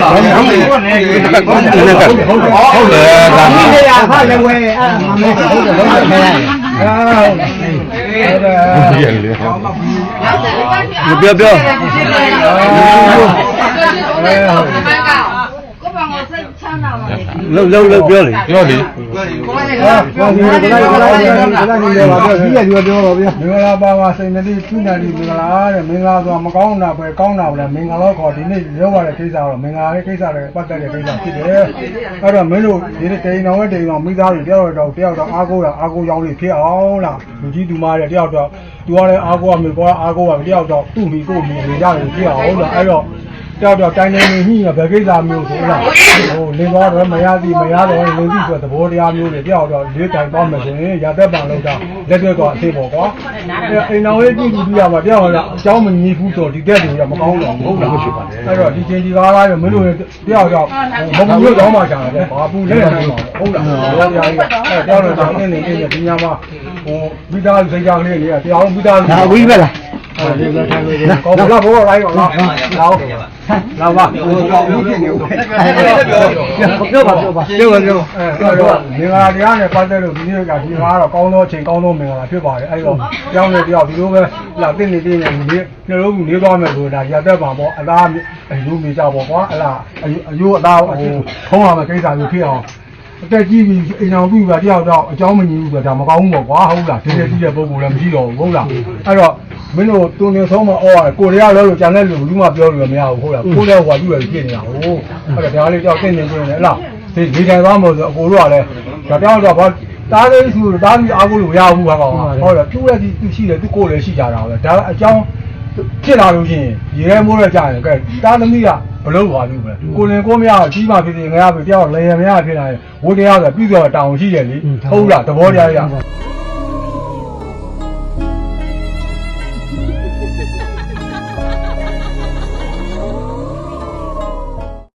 ဟုတ်တယ်ဟုတ်တယ်ဟုတ်တယ်ဟုတ်တယ်ဒါဒီနေရာဖလည်းဝဲအဲ့မမဲဟုတ်တယ်လုံးဝခဲရတယ်အာဟုတ်တယ်ရလေပြောပြော ကိုဘာကိုစိတ်ချမ်းသာပါ လေလုံးလုံးလုံးပြောလေပြောလေအာဘာဒီလိုလိုက်လိုက်လိုက်လိုက်နေပါဗျာဒီရဒီပြောပါဗျာမင်္ဂလာပါပါစိန်နတိသူနာတိမင်္ဂလာတဲ့မင်္ဂလာဆိုတာမကောင်းတာပဲကောင်းတာပဲမင်္ဂလာခေါ်ဒီနေ့ရောက်ရတဲ့ကိစ္စတော့မင်္ဂလာရဲ့ကိစ္စတွေပတ်သက်တဲ့ကိစ္စဖြစ်တယ်အဲ့တော့မင်းတို့ဒီနေ့တိန်တော်ရဲ့တိန်တော်မိသားစုတယောက်တော့တယောက်တော့အားကိုးတာအားကိုးကြောင်းလေးဖြစ်အောင်လားလူကြီးသူမတဲ့တယောက်တော့သူကလည်းအားကိုးရမယ်ကောအားကိုးရမယ်တယောက်တော့သူ့မိကို့မိနေရတယ်ဖြစ်အောင်လားအဲ့တော့ တောက်တော့တိုင်းတိုင်းနေညှိရဘယ်ကိစ္စမျိုးဆိုလားဟိုလင်းသွားတော့မရသည်မရတော့လင်းသည်ဆိုတဲ့သဘောတရားမျိုးတွေတယောက်တော့လေးတိုင်သွားမယ်ဆိုရင်ရသက်ပံလောက်တာလက်တွေ့တော့အသေးပေါ့ကွာအိမ်တော်ရေးကြည့်ကြည့်ပြရမှာတယောက်တော့အเจ้าမညီဘူးဆိုဒီတက်တွေကမကောင်းတော့ဘူးဟုတ်လားဖြစ်ပါတယ်အဲ့တော့ဒီချင်းဒီကားလားရမင်းတို့တယောက်တော့မမမျိုးတော့မှချာတယ်ဘာပူလဲနေမှာဟုတ်လားသဘောတရားကြီးအဲ့တယောက်တော့အင်းနေနေဒီညမှာဟိုမိသားစုစိတ်ကြောက်လေးတွေကတယောက်မိသားစု ဒါဝိပဲလား အဲ့ဒီလိုထိုင်လို့ကောင်းလားဘောလိုက်တော့လားလာလာပါဟိုကောင်းမှုဖြစ်နေဦးပြောပါပြောပါပြောပါပြောအဲ့တော့မင်္ဂလာတရားနဲ့ပတ်သက်လို့ဒီနေ့ကဒီကားတော့ကောင်းသောအချိန်ကောင်းသောမင်္ဂလာဖြစ်ပါတယ်အဲ့တော့ကြောင်းနေတယောက်ဒီလိုပဲလာတင့်နေတင့်နေနေနှလုံးကူနေသွားမယ်ဆိုတာရသက်ပါပေါ့အလားအယူမိကြပေါ့ကွာအလားအယူအသားဟိုထုံးရမယ်ကိစ္စမျိုးဖြစ်အောင် အတက်ကြီးပြီးအိမ်အောင်ပြီပါတယောက်တော့အเจ้าမညီဘူးဆိုတာဒါမကောင်းဘူးပေါ့ကွာဟုတ်လားဒီတဲ့ကြီးတဲ့ပုံကလည်းမရှိတော့ဘူးဟုတ်လားအဲ့တော့မင်းတို့တုံနေဆုံးမအော်ရတယ်ကိုရီးယားလောလို့ကြံတဲ့လူဘူးမှပြောလို့မရဘူးဟုတ်လားကိုလည်းဟိုကသူ့ရဲ့ဖြစ်နေတာဟုတ်အဲ့တော့ဒါလေးကြောက်တင့်နေနေလေလားဒီဒီတိုင်သွားမို့ဆိုအကိုတို့ကလည်းဒါတောင်းတော့ဘာတားလေးစုတားပြီးအားကိုလို့ရဘူးဟာကောင်ဟုတ်တယ်သူ့ရဲ့သူရှိတယ်သူကိုလည်းရှိကြတာပဲဒါအကြောင်းဖြစ်လာလို့ရှိရင်ရေရဲမိုးရကြရင်ကဲတားသမီးကဘ လို့ပါလို့ပဲကိုလင်ကိုမရကြီးမှဖြစ်ဖြစ်ငရဖြစ်တယောက်လေရမရဖြစ်လာရင်ဝိတရားဆိုပြီးတော့တောင်းရှိတယ်လေဟုတ်လားသဘောတရားရ